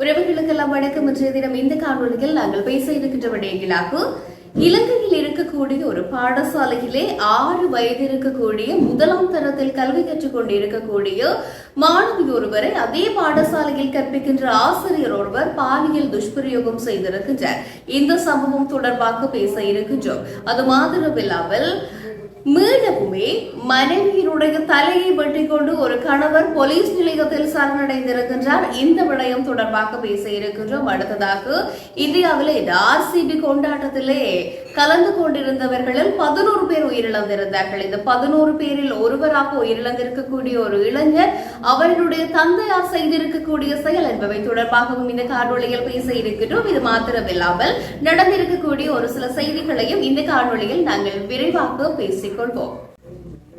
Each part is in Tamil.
உறவுகளுக்கெல்லாம் வணக்கம் இன்றைய தினம் இந்த காணொலியில் நாங்கள் பேச இருக்கின்ற விடயங்களாக இலங்கையில் இருக்கக்கூடிய ஒரு பாடசாலையிலே ஆறு வயது இருக்கக்கூடிய முதலாம் தரத்தில் கல்வி கற்றுக் கொண்டிருக்கக்கூடிய மாணவி ஒருவரை அதே பாடசாலையில் கற்பிக்கின்ற ஆசிரியர் ஒருவர் பாலியல் துஷ்பிரயோகம் செய்திருக்கின்றார். இந்த சம்பவம் தொடர்பாக பேச இருக்கின்றோம். அது மாத்திரமில்லாமல் மீளவுமே மனைவியினுடைய தலையை வெட்டி கொண்டு ஒரு கணவர் போலீஸ் நிலையத்தில் சரணடைந்திருக்கின்றார். இந்த விடயம் தொடர்பாக பேச இருக்கின்றோம். அடுத்ததாக இந்தியாவிலே ஆர்சிபி கொண்டாட்டத்திலே கலந்து கொண்டிருந்தவர்களில் பதினோரு பேர் உயிரிழந்திருந்தார்கள். இந்த பதினோரு பேரில் ஒருவராக உயிரிழந்திருக்கக்கூடிய ஒரு இளைஞர் அவர்களுடைய தந்தையார் செய்திருக்கக்கூடிய செயல் என்பவை தொடர்பாகவும் இந்த காணொலியில் பேச இருக்கின்றோம். இது மாத்திரமில்லாமல் நடந்திருக்கக்கூடிய ஒரு சில செய்திகளையும் இந்த காணொலியில் நாங்கள் விரைவாக பேசிக்கொள்வோம்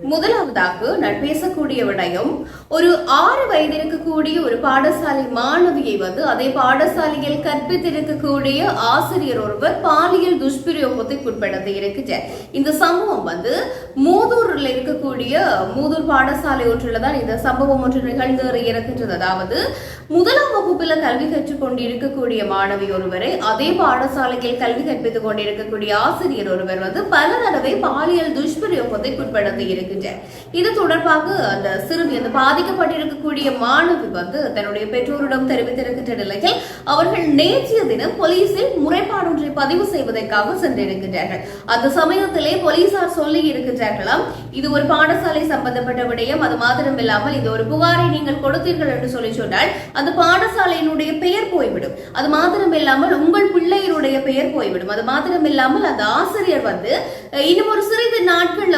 முதலாவதாக நான் பேசக்கூடிய விடயம் ஒரு ஆறு வயது இருக்கக்கூடிய ஒரு பாடசாலை மாணவியை வந்து அதே பாடசாலையில் கற்பித்திருக்கக்கூடிய ஆசிரியர் ஒருவர் பாலியல் துஷ்பிரயோகத்துக்கு உட்படுத்தி இருக்கிறார் இந்த சம்பவம் வந்து மூதூரில் இருக்கக்கூடிய மூதூர் பாடசாலை ஒன்றில் தான் இந்த சம்பவம் ஒன்று நிகழ்ந்து இருக்கின்றது. அதாவது முதலாம் வகுப்பில் கல்வி கற்றுக் கொண்டிருக்கக்கூடிய மாணவி ஒருவரை அதே பாடசாலையில் கல்வி கற்பித்துக் கொண்டிருக்கக்கூடிய ஆசிரியர் ஒருவர் வந்து பல தடவை பாலியல் துஷ்பிரயோகத்துக்கு உட்படுத்தி இருக்கின்றார் இது தொடர்பாக அந்த சிறுமி அந்த பாதிக்கப்பட்டிருக்கக்கூடிய மாணவி வந்து தன்னுடைய பெற்றோரிடம் தெரிவித்திருக்கின்ற நிலையில் அவர்கள் நேற்றைய தினம் போலீசில் முறைப்பாடொன்றை பதிவு செய்வதற்காக சென்றிருக்கின்றார்கள். அந்த சமயத்திலே போலீசார் சொல்லி இருக்கின்றார்களாம் இது ஒரு பாடசாலை சம்பந்தப்பட்ட விடயம் அது மாத்திரம் இல்லாமல் இது ஒரு புகாரை நீங்கள் கொடுத்தீர்கள் என்று சொல்லி சொன்னால் அந்த பாடசாலையினுடைய பெயர் போய்விடும். அது மாத்திரம் இல்லாமல் உங்கள் பிள்ளையினுடைய பெயர் போய்விடும். அது மாத்திரம் இல்லாமல் அந்த ஆசிரியர் வந்து இன்னும் ஒரு சிறிது நாட்கள்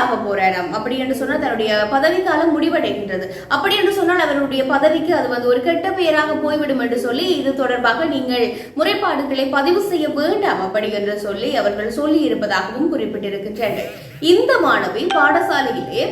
ஆக போறேன் அப்படி என்று சொன்னால் தன்னுடைய பதவி காலம் முடிவடைகின்றது. அப்படி என்று சொன்னால் அவருடைய பதவிக்கு அது வந்து ஒரு கெட்ட பெயராக போய்விடும் என்று சொல்லி இது தொடர்பாக நீங்கள் முறைப்பாடுகளை பதிவு செய்ய வேண்டாம் அப்படி என்று சொல்லி அவர்கள் சொல்லி இருப்பதாகவும் குறிப்பிட்டிருக்கின்றனர். இந்த மாணவி பாடசாலையிலே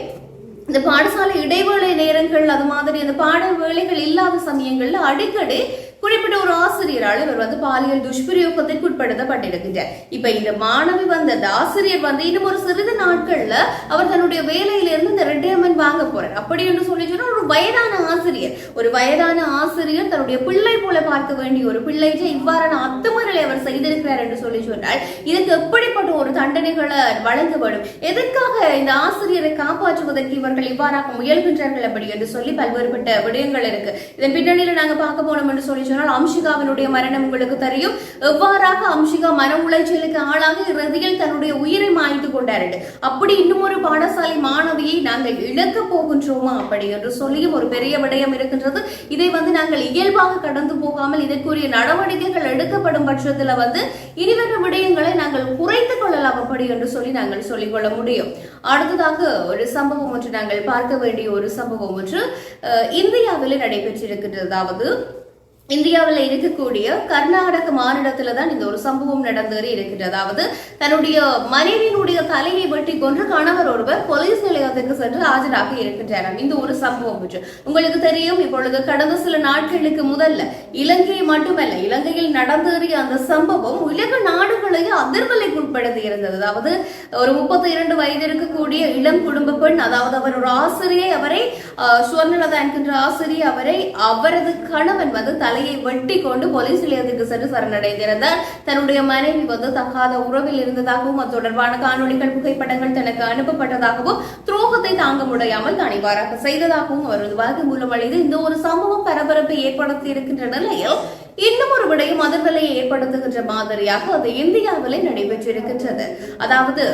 இந்த பாடசாலை இடைவேளை நேரங்கள் அது மாதிரி அந்த பாட வேலைகள் இல்லாத சமயங்கள்ல அடிக்கடி குறிப்பிட்ட ஒரு ஆசிரியரால் இவர் வந்து பாலியல் துஷ்பிரயோகத்திற்கு உட்படுத்தப்பட்டிருக்கின்றார் இப்ப இந்த மாணவி வந்த அந்த ஆசிரியர் வந்து இன்னும் ஒரு சிறிது நாட்கள்ல அவர் தன்னுடைய வேலையிலிருந்து இந்த ரிட்டையர்மெண்ட் வாங்க போறார். அப்படி என்று சொல்லி சொன்னா ஒரு வயதான ஆசிரியர். ஒரு வயதான ஆசிரியர் தன்னுடைய பிள்ளை போல பார்க்க வேண்டிய ஒரு பிள்ளைக்கு இவ்வாறான அத்துமீறலை அவர் செய்திருக்கிறார் என்று சொல்லி சொன்னால் இதுக்கு எப்படிப்பட்ட ஒரு தண்டனைகளை வழங்கப்படும்? எதற்காக இந்த ஆசிரியரை காப்பாற்றுவதற்கு இவர்கள் இவ்வாறாக முயல்கின்றார்கள் அப்படி என்று சொல்லி பல்வேறுபட்ட விடயங்கள் இருக்கு. இதன் பின்னணியில நாங்க பார்க்க போனோம் என்று சொல்லி சொன்னால் அம்ஷிகாவினுடைய மரணம் உங்களுக்கு தெரியும். எவ்வாறாக அம்ஷிகா மன உளைச்சலுக்கு ஆளாக இறுதியில் தன்னுடைய உயிரை மாய்த்து கொண்டார்கள். அப்படி இன்னும் ஒரு பாடசாலை மாணவியை நாங்கள் இழக்க போகின்றோமா அப்படி என்று சொல்லியும் ஒரு பெரிய விடயம் இருக்கின்றது. இதை வந்து நாங்கள் இயல்பாக கடந்து போகாமல் இதற்குரிய நடவடிக்கைகள் எடுக்கப்படும் பட்சத்தில் வந்து இனிவரும் விடயங்களை நாங்கள் குறைத்துக் கொள்ளலாம் அப்படி என்று சொல்லி நாங்கள் சொல்லிக்கொள்ள முடியும். அடுத்ததாக ஒரு சம்பவம் ஒன்று நாங்கள் பார்க்க வேண்டிய ஒரு சம்பவம் ஒன்று இந்தியாவில் நடைபெற்றிருக்கின்றது அதாவது இந்தியாவில் இருக்கக்கூடிய கர்நாடக மாநிலத்துல தான் இந்த ஒரு சம்பவம் நடந்தேறி இருக்கின்றது. அதாவது தன்னுடைய மனைவியினுடைய தலையை வெட்டி கொன்று கணவர் ஒருவர் போலீஸ் நிலையத்துக்கு சென்று ஆஜராக இருக்கின்றனர். இந்த ஒரு சம்பவம் உங்களுக்கு தெரியும் இப்பொழுது கடந்த சில நாட்களுக்கு முதல்ல இலங்கை மட்டுமல்ல இலங்கையில் நடந்தேறிய அந்த சம்பவம் உலக நாடுகளையே அதிர்வலைக்கு உட்படுத்தி இருந்தது. அதாவது ஒரு முப்பத்தி இரண்டு வயது இருக்கக்கூடிய இளம் குடும்ப பெண் அதாவது அவர் ஒரு ஆசிரியை அவரை சுவர்ணலதா என்கின்ற ஆசிரியை அவரை அவரது கணவன் வந்து தலையை வெட்டி கொண்டு போலீஸ் நிலையத்துக்கு சென்று சரணடைந்திருந்தார் தன்னுடைய மனைவி வந்து தகாத உறவில் இருந்ததாகவும் அது தொடர்பான காணொளிகள் புகைப்படங்கள் தனக்கு அனுப்பப்பட்டதாகவும் துரோகத்தை தாங்க முடியாமல் தான் இவ்வாறாக செய்ததாகவும் அவரது மூலம் அளித்து இந்த ஒரு சம்பவம் பரபரப்பை ஏற்படுத்தி இருக்கின்ற நிலையில் இன்னும் ஒரு விடயம் அதிர்வலையை ஏற்படுத்துகின்ற மாதிரியாக அது இந்தியாவிலே நடைபெற்றிருக்கின்றது. அதாவது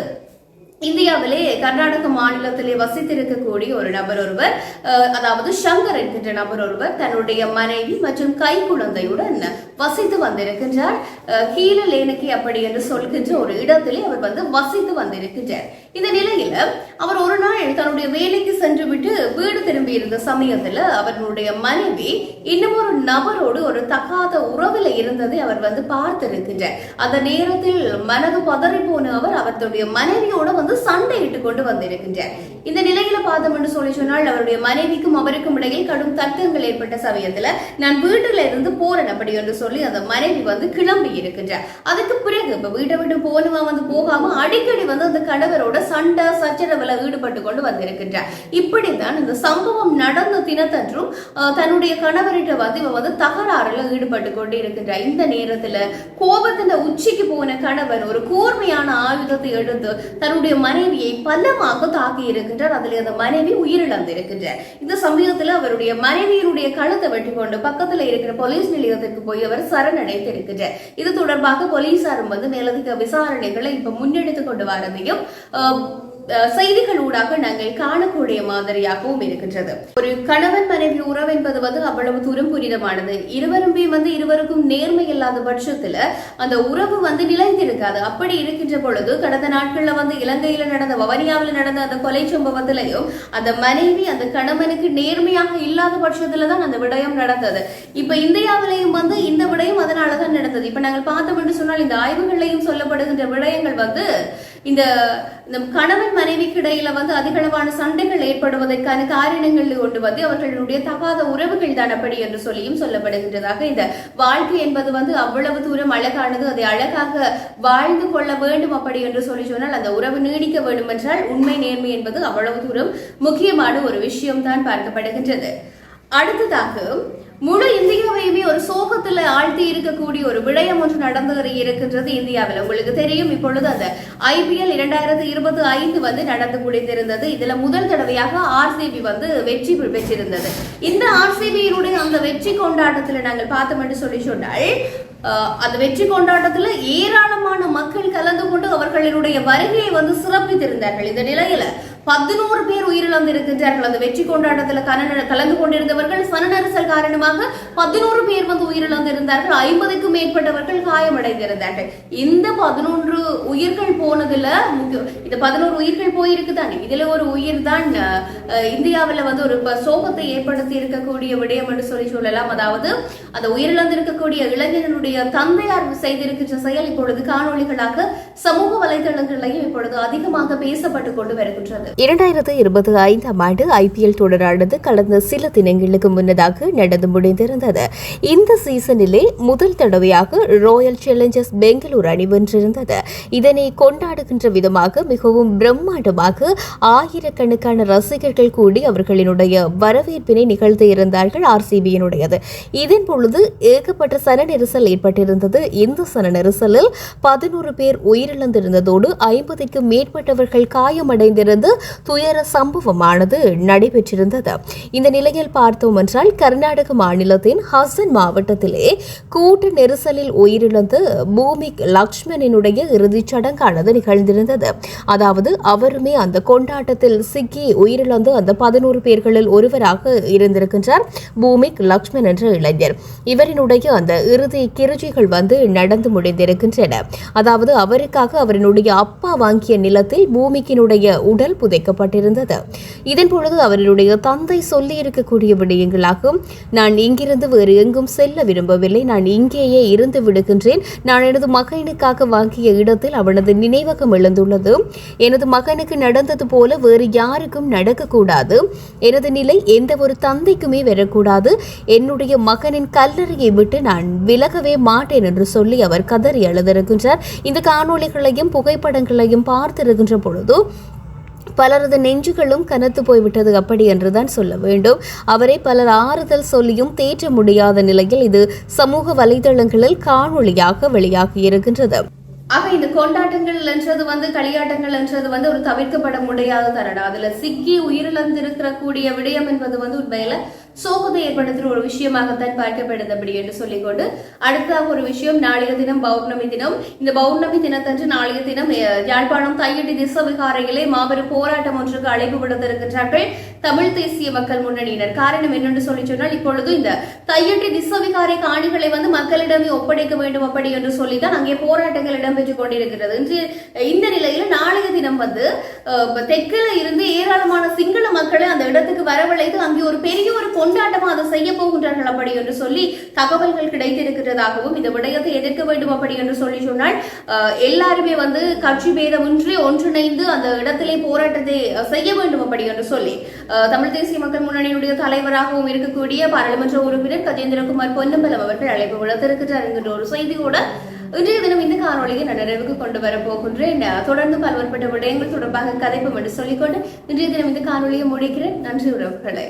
இந்தியாவிலே கர்நாடக மாநிலத்திலே வசித்திருக்கக்கூடிய ஒரு நபர் ஒருவர் அதாவது சங்கர் என்கின்ற நபர் ஒருவர் தன்னுடைய மனைவி மற்றும் கை குழந்தையுடன் வசித்து வந்திருக்கின்றார். அஹ், கீழலேனக்கி அப்படி என்று சொல்கின்ற ஒரு இடத்திலே அவர் வந்து வசித்து வந்திருக்கின்றார். இந்த நிலையில அவர் ஒரு நாள் தன்னுடைய வேலைக்கு சென்று விட்டு வீடு திரும்பி இருந்த சமயத்துல அவர்களுடைய மனைவி இன்னும் ஒரு நபரோடு ஒரு தகாத உறவில் இருந்ததை அவர் வந்து பார்த்திருக்கின்றார். அந்த நேரத்தில் மனது பதறி போன அவர் அவருடைய மனைவியோட வந்து சண்டையிட்டு கொண்டு வந்திருக்கின்றார் இந்த நிலையில பார்த்தோம் என்று சொல்லி சொன்னால் அவருடைய மனைவிக்கும் அவருக்கும் இடையில் கடும் தர்க்கங்கள் ஏற்பட்ட சமயத்துல நான் வீட்டுல இருந்து போறேன் அப்படி என்று சொல்லி அந்த மனைவி வந்து கிளம்பி இருக்கின்றார். அதுக்கு பிறகு இப்ப வீட்டை விட்டு போனவன் வந்து போகாம அடிக்கடி வந்து அந்த கணவரோட சண்டை சச்சரவுல ஈடுபட்டு கொண்டு வந்திருக்கின்றார். இப்படித்தான் இந்த சம்பவம் நடந்த தினத்தன்றும் தன்னுடைய கணவர்கிட்ட வந்து இவன் வந்து தகராறுல ஈடுபட்டு கொண்டு இருக்கின்றார் இந்த நேரத்துல கோபத்தின் உச்சிக்கு போன கணவன் ஒரு கூர்மையான ஆயுதத்தை எடுத்து தன்னுடைய மனைவியை பலமாக தாக்கி இருக்கின்றார். அதில் அந்த மனைவி உயிரிழந்து இருக்கின்றார் இந்த சமயத்துல அவருடைய மனைவியினுடைய கழுத்தை வெட்டி கொண்டு பக்கத்துல இருக்கிற போலீஸ் நிலையத்திற்கு போய் அவர் சரணடைந்து இருக்கின்றார் இது தொடர்பாக போலீசாரும் வந்து மேலதிக விசாரணைகளை இப்ப முன்னெடுத்து கொண்டு வரதையும் செய்திகள் ஊடாக நாங்கள் காணக்கூடிய மாதிரியாகவும் இருக்கின்றது. ஒரு கணவன் மனைவி உறவு என்பது வந்து அவ்வளவு தூரம் புனிதமானது. இருவருமே வந்து இருவருக்கும் நேர்மை இல்லாத பட்சத்துல அந்த உறவு வந்து நிலைத்திருக்காது. அப்படி இருக்கின்ற பொழுது கடந்த நாட்கள்ல வந்து இலங்கையில நடந்த வவனியாவில் நடந்த அந்த கொலை சம்பவத்திலையும் அந்த மனைவி அந்த கணவனுக்கு நேர்மையாக இல்லாத பட்சத்துல தான் அந்த விடயம் நடந்தது. இப்ப இந்தியாவிலையும் வந்து இந்த விடயம் அதனாலதான் நடந்தது. இப்ப நாங்கள் பார்த்தோம் என்று சொன்னால் இந்த ஆய்வுகள்லையும் சொல்லப்படுகின்ற விடயங்கள் வந்து இந்த கணவன் மனைவிக்கு இடையில வந்து அதிகளவான சண்டைகள் ஏற்படுவதற்கான காரணங்கள் கொண்டு வந்து அவர்களுடைய தகாத உறவுகள் தான் அப்படி என்று சொல்லியும் சொல்லப்படுகின்றதாக இந்த வாழ்க்கை என்பது வந்து அவ்வளவு தூரம் அழகானது அதை அழகாக வாழ்ந்து கொள்ள வேண்டும் அப்படி என்று சொல்லி சொன்னால் அந்த உறவு நீடிக்க வேண்டும் என்றால் உண்மை நேர்மை என்பது அவ்வளவு தூரம் முக்கியமான ஒரு விஷயம் தான் பார்க்கப்படுகின்றது. அடுத்ததாக முழு இந்தியாவையுமே ஒரு ஆழ்த்தி இருக்கக்கூடிய ஒரு விடயம் ஒன்று நடந்து இருக்கின்றது இந்தியாவில். உங்களுக்கு தெரியும் இப்பொழுது அந்த ஐபிஎல் இரண்டாயிரத்தி இருபத்தி ஐந்து வந்து நடந்து முடிந்திருந்தது. இதுல முதல் தடவையாக ஆர்சிபி வந்து வெற்றி பெற்றிருந்தது. இந்த ஆர்சிபியினுடைய அந்த வெற்றி கொண்டாட்டத்தில் நாங்கள் பார்த்தோம் என்று சொல்லி சொன்னால் அந்த வெற்றி கொண்டாட்டத்தில் ஏராளமான மக்கள் கலந்து கொண்டு அவர்களுடைய வருகையை வந்து சிறப்பித்திருந்தார்கள். இந்த நிலையில பதினோரு பேர் உயிரிழந்து இருக்கின்றார்கள் அந்த வெற்றி கொண்டாட்டத்தில் கலந்து கலந்து கொண்டிருந்தவர்கள் சனநரசல் காரணமாக பதினோரு பேர் வந்து உயிரிழந்து இருந்தார்கள் ஐம்பதுக்கும் மேற்பட்டவர்கள் காயமடைந்திருந்தார்கள். இந்த பதினொன்று உயிர்கள் போனதுல இந்த பதினோரு உயிர்கள் போயிருக்கு தானே இதுல ஒரு உயிர் தான் இந்தியாவில் வந்து ஒரு சோகத்தை ஏற்படுத்தி இருக்கக்கூடிய விடயம் என்று சொல்லி சொல்லலாம். அதாவது அந்த உயிரிழந்து இருக்கக்கூடிய இளைஞனுடைய தந்தையார் செய்திருக்கின்ற செயல் இப்பொழுது காணொளிகளாக சமூக வலைதளங்களிலையும் இப்பொழுது அதிகமாக பேசப்பட்டு கொண்டு வருகின்றது. இரண்டாயிரத்து இருபத்தி ஐந்தாம் ஆண்டு ஐபிஎல் தொடரானது கடந்த சில தினங்களுக்கு முன்னதாக நடந்து முடிந்திருந்தது. இந்த சீசனிலே முதல் தடவையாக ராயல் சேலஞ்சர்ஸ் பெங்களூர் அணி வென்றிருந்தது. இதனை கொண்டாடுகின்ற விதமாக மிகவும் பிரம்மாண்டமாக ஆயிரக்கணக்கான ரசிகர்கள் கூடி அவர்களினுடைய வரவேற்பினை நிகழ்த்தியிருந்தார்கள் ஆர்சிபியினுடையது இதன் பொழுது ஏகப்பட்ட சன நெரிசல் ஏற்பட்டிருந்தது. இந்த சன நெரிசலில் பதினோரு பேர் உயிரிழந்திருந்ததோடு ஐம்பதுக்கும் மேற்பட்டவர்கள் காயமடைந்திருந்து துயர சம்பவமானது நடைபெற்றிருந்தது. இந்த நிலையில் பார்த்தோம் என்றால் கர்நாடக மாநிலத்தின் ஹசன் மாவட்டத்திலே கூட்ட நெரிசலில் உயிரிழந்து பூமிக் லக்ஷ்மணனுடைய இறுதிச் சடங்கானது நிகழ்ந்திருந்தது. அதாவது அவருமே அந்த கொண்டாட்டத்தில் சிக்கி உயிரிழந்து அந்த பதினோரு பேர்களில் ஒருவராக இருந்திருக்கின்றார் பூமிக் லக்ஷ்மண் என்ற இளைஞர். இவரினுடைய அந்த இறுதி கிருஜிகள் வந்து நடந்து முடிந்திருக்கின்றன. அதாவது அவருக்காக அவரினுடைய அப்பா வாங்கிய நிலத்தில் பூமிக்கினுடைய உடல் புதைக்கப்பட்டிருந்தது இதன் பொழுது அவருடைய தந்தை சொல்லி இருக்கக்கூடிய விடயங்களாகும். நான் இங்கிருந்து வேறு எங்கும் செல்ல விரும்பவில்லை. நான் இங்கேயே இருந்து விடுகின்றேன். நான் எனது மகனுக்காக வாங்கிய இடத்தில் அவனது நினைவகம் எழுந்துள்ளது. எனது மகனுக்கு நடந்தது போல வேறு யாருக்கும் நடக்கக்கூடாது. எனது நிலை எந்த ஒரு தந்தைக்குமே வரக்கூடாது. என்னுடைய மகனின் கல்லறையை விட்டு நான் விலகவே மாட்டேன் என்று சொல்லி அவர் கதறி எழுதியிருக்கின்றார் இந்த காணொளிகளையும் புகைப்படங்களையும் பார்த்திருக்கின்ற பொழுது பலரது நெஞ்சுகளும் கனத்து போய்விட்டது அப்படி என்றுதான் சொல்ல வேண்டும். அவரை பலர் ஆறுதல் சொல்லியும் தேற்ற முடியாத நிலையில் இது சமூக வலைதளங்களில் காணொளியாக வெளியாகி இருக்கின்றது. ஆக இந்த கொண்டாட்டங்கள் என்றது வந்து களியாட்டங்கள் என்றது வந்து ஒரு தவிர்க்கப்பட முடியாத தருணம். அதுல சிக்கி உயிரிழந்திருக்கிற கூடிய விடயம் என்பது வந்து உண்மையில சோகத்தை ஏற்படுத்துகிற ஒரு விஷயமாகத்தான் பார்க்கப்படுது அப்படி என்று சொல்லிக்கொண்டு அடுத்ததாக ஒரு விஷயம் நாளைய தினம் பௌர்ணமி தினம். இந்த பௌர்ணமி தினத்தன்று நாளைய தினம் யாழ்ப்பாணம் தையடி திசவிகாரையிலே மாபெரும் போராட்டம் ஒன்றுக்கு அழைப்பு விடுத்திருக்கின்றார்கள் தமிழ் தேசிய மக்கள் முன்னணியினர். காரணம் என்னென்று சொல்லி சொன்னால் இப்பொழுது இந்த தையட்டி திசவிகாரை காணிகளை வந்து மக்களிடமே ஒப்படைக்க வேண்டும் அப்படி என்று சொல்லிதான் அங்கே போராட்டங்கள் இடம்பெற்றுக் கொண்டிருக்கிறது. இன்று இந்த நிலையில் நாளைய தினம் வந்து அஹ், தெற்குல இருந்து ஏராளமான சிங்கள மக்களை அந்த இடத்துக்கு வரவழைத்து அங்கே ஒரு பெரிய ஒரு கொண்டாட்டமா அதை செய்ய போகின்றார்கள் அப்படி என்று சொல்லி தகவல்கள் கிடைத்திருக்கிறதாகவும் இந்த விடயத்தை எதிர்க்க வேண்டும் அப்படி என்று சொல்லி சொன்னால் எல்லாருமே வந்து கட்சி பேதமின்றி ஒன்றிணைந்து அந்த இடத்திலே போராட்டத்தை செய்ய வேண்டும் அப்படி என்று சொல்லி தமிழ் தேசிய மக்கள் முன்னணியினுடைய தலைவராகவும் இருக்கக்கூடிய பாராளுமன்ற உறுப்பினர் கஜேந்திரகுமார் பொன்னம்பலம் அவர்கள் அழைப்பு விடுத்திருக்கிறார். என்கின்ற ஒரு செய்தியோட இன்றைய தினம் இந்த காணொலியை நான் நிறைவுக்கு கொண்டு வர போகின்றேன். தொடர்ந்து பல்வேறுபட்ட விடயங்கள் தொடர்பாக கதைப்போம் என்று சொல்லிக்கொண்டு இன்றைய தினம் இந்த காணொலியை முடிக்கிறேன். நன்றி உறவுகளை.